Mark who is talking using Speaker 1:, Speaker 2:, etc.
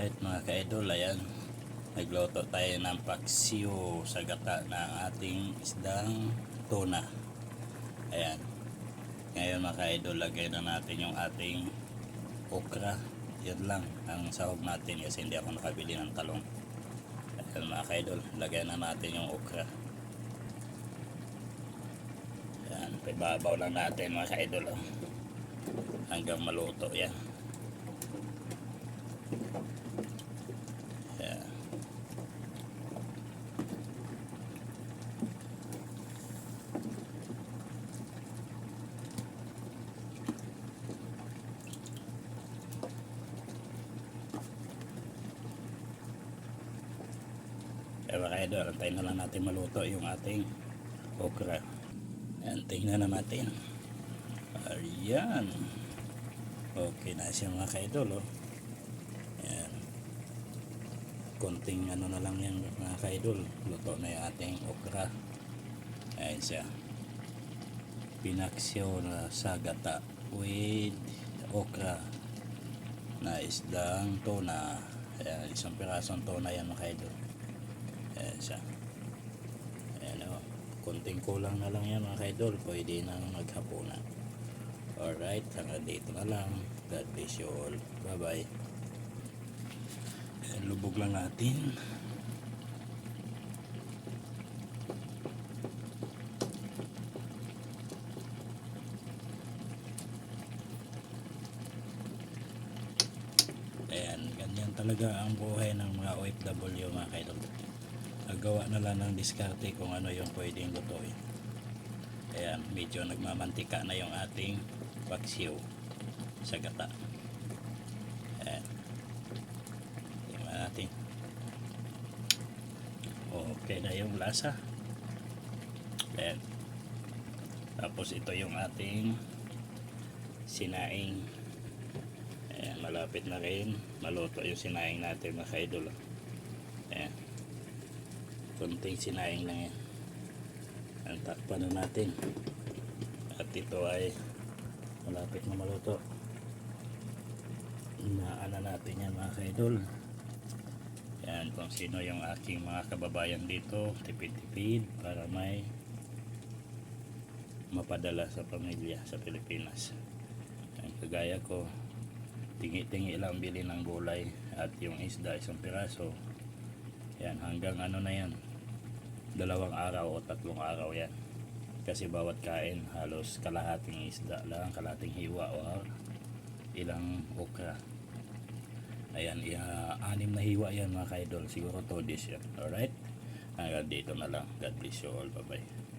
Speaker 1: Alright mga ka-idol, ayan. Nagluto tayo ng paksiw sa gata ng ating isdang tuna. Ayan. Ngayon mga ka-idol, lagay na natin yung ating okra. Yan lang ang sahog natin kasi hindi ako nakabili ng talong. Ayan mga ka-idol, lagay na natin yung okra. Ayan, pibabaw lang natin mga ka-idol. oh. Hanggang maluto yan. Ayan. Kaya mga antayin na lang natin maluto yung ating okra. Ayan, tingnan na natin. Ayan. Okay na siya mga kaidol, oh. Ayan. Konting ano na lang yan mga kaidol. Luto na yung ating okra. Ayan siya. Pinaksyo na sa gata with okra na isdang tuna. Ayan, isang pirasong tuna yan mga kaidol. Ayan siya. Ayan o. Kunting kulang na lang yan mga kaidol. Pwede nang maghapunan. Alright, hanggang dito na lang. God bless you all. Bye bye. Ayan, lubog lang natin. Ayan, ganyan talaga ang buhay ng mga OFW mga kaidol. Nagawa na lang ng diskarte kung ano yung pwedeng lutuin. Ayan, medyo nagmamantika na yung ating paksiw sa gata. Ayan. Tingnan natin. Okay na yung lasa. Ayan. Tapos ito yung ating sinaing. Ayan, malapit na rin. Maluto yung sinaing natin mga kaidol. Ayan. Kunting sinaing lang yan. Ang takpan na natin. At ito ay malapit na maluto. Inaana natin yan mga kaidol. Yan kung sino yung aking mga kababayan dito. Tipid-tipid para may mapadala sa pamilya sa Pilipinas. Yan, kagaya ko, tingi-tingi lang bili ng gulay at yung isda isang piraso. Yan hanggang ano na yan, dalawang araw o tatlong araw yan. Kasi bawat kain halos kalahating isda lang kalahating hiwa o ilang okra. Ayan iya, anim na hiwa yan mga kaidol. Siguro to dish yan alright? Hanggang dito na lang. God bless you all. Bye bye